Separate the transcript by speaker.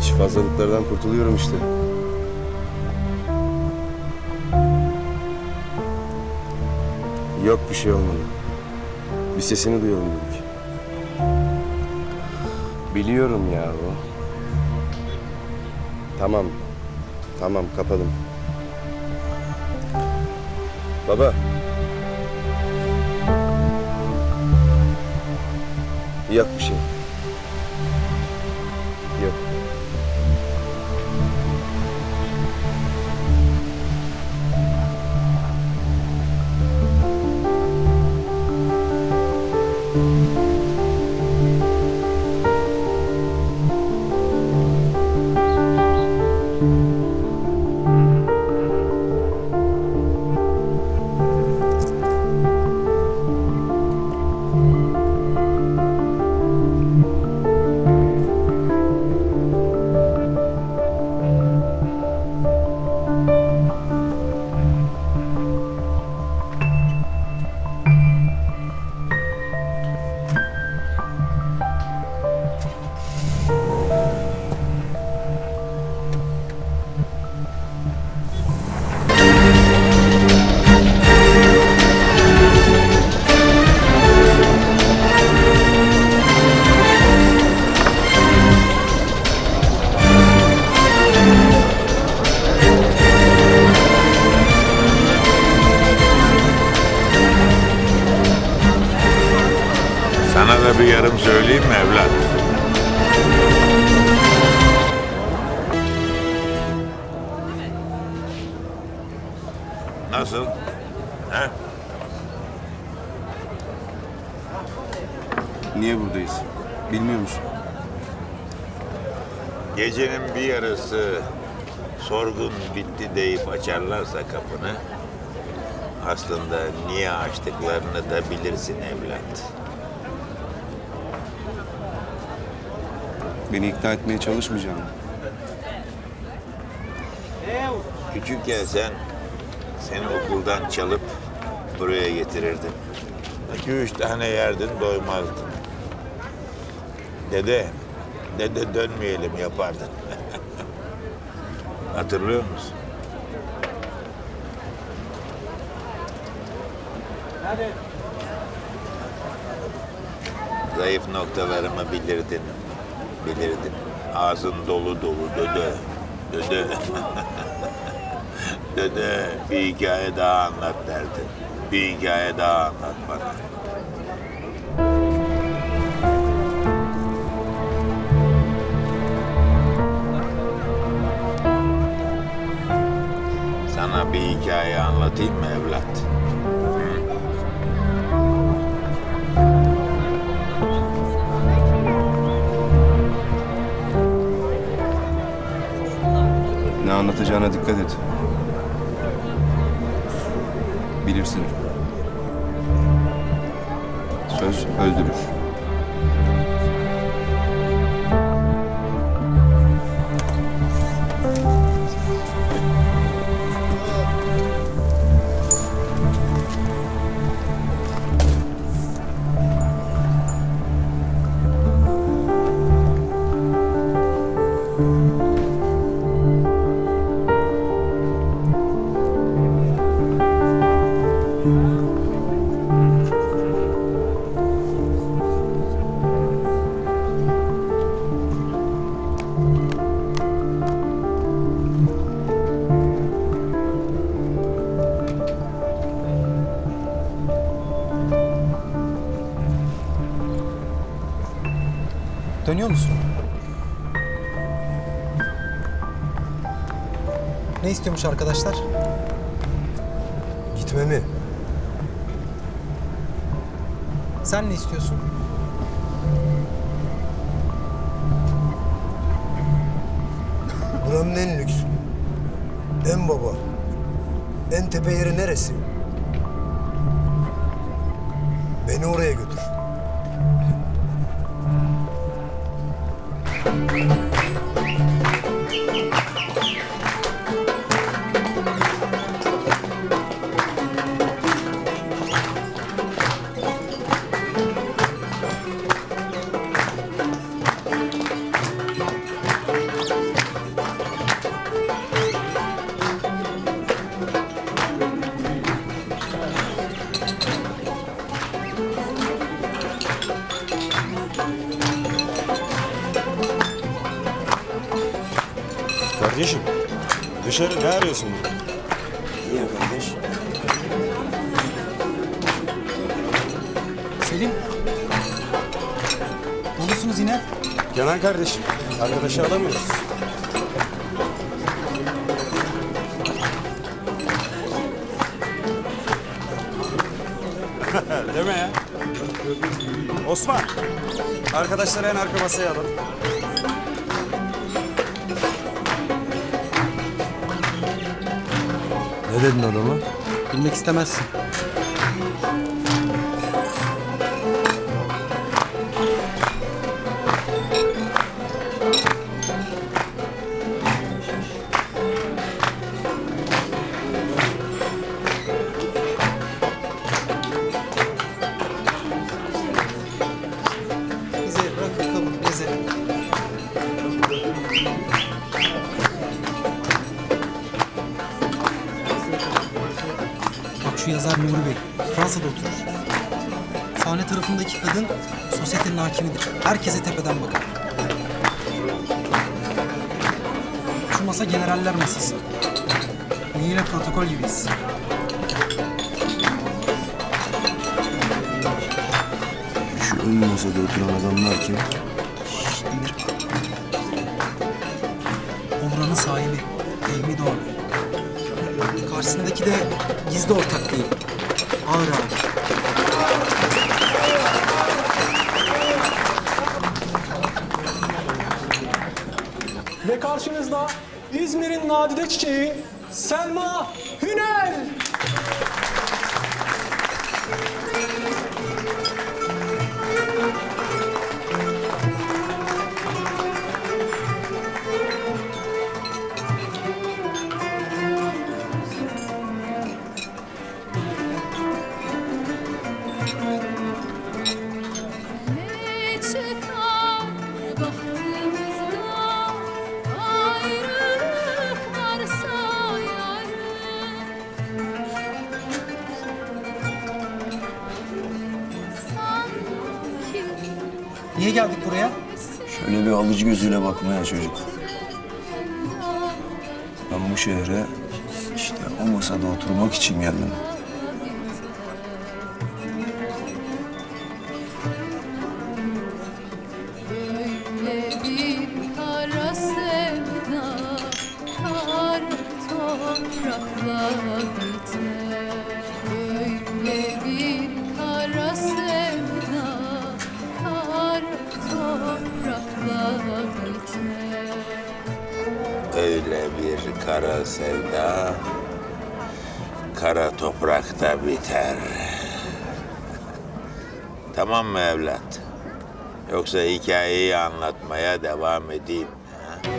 Speaker 1: hiç fazlalıklardan kurtuluyorum işte. Yok bir şey olmadı. Bir sesini duyalım dedik. Biliyorum ya o. Tamam. Tamam kapadım. Baba. Yok bir şey.
Speaker 2: Bir yarım söyleyeyim mi evlat? Nasıl? He?
Speaker 1: Niye buradayız? Bilmiyor musun?
Speaker 2: Gecenin bir yarısı sorgun bitti deyip açarlarsa kapını aslında niye açtıklarını da bilirsin evlat.
Speaker 1: Beni ikna etmeye çalışmayacağım.
Speaker 2: Küçükken sen seni okuldan çalıp buraya getirirdim. İki üç tane yerdin doymazdın. Dede, dede dönmeyelim yapardın. Hatırlıyor musun? Zayıf noktalarımı bilirdin. Bilirdin. Ağzın dolu dolu dede. Dede. Dede bir hikaye daha anlat derdi. Bir hikaye daha anlat bana. Sana bir hikaye anlatayım mı evlat?
Speaker 1: Ne anlatacağına dikkat et. Bilirsin. Söz öldürür.
Speaker 3: Dönüyor musun? Ne istiyormuş arkadaşlar?
Speaker 4: Gitme mi?
Speaker 3: Sen ne istiyorsun?
Speaker 4: Buranın en lüks, en baba, en tepe yeri neresi? Beni oraya götür. Thank you.
Speaker 5: Kardeşim dışarı ne arıyorsun?
Speaker 1: Niye kardeş?
Speaker 3: Selim. Dolusunuz yine.
Speaker 5: Kenan kardeşim. Arkadaşı alamıyoruz. Deme ya. Osman. Arkadaşları en arka masaya alalım.
Speaker 1: Ne dedin adama?
Speaker 3: Bilmek istemezsin. Bize bırak bakalım, bize. Şu yazar Nuri Bey, Fransa'da oturur. Sahne tarafındaki kadın sosyetenin hakimidir. Herkese tepeden bakar. Şu masa generaller masası. Yine protokol gibiyiz.
Speaker 1: Şu ön masada oturan adamlar kim?
Speaker 3: Karşısındaki de gizli ortak değil. Ağır abi.
Speaker 6: Ve karşınızda İzmir'in nadide çiçeği Selma
Speaker 3: Buraya?
Speaker 1: Şöyle bir alıcı gözüyle bakmaya çocuk. Ben bu şehre işte o masada oturmak için geldim.
Speaker 7: Toprakla biter Böyle bir
Speaker 2: Öyle bir kara sevda kara toprakta biter. Tamam mı evlat? Yoksa hikayeyi anlatmaya devam edeyim. Ha?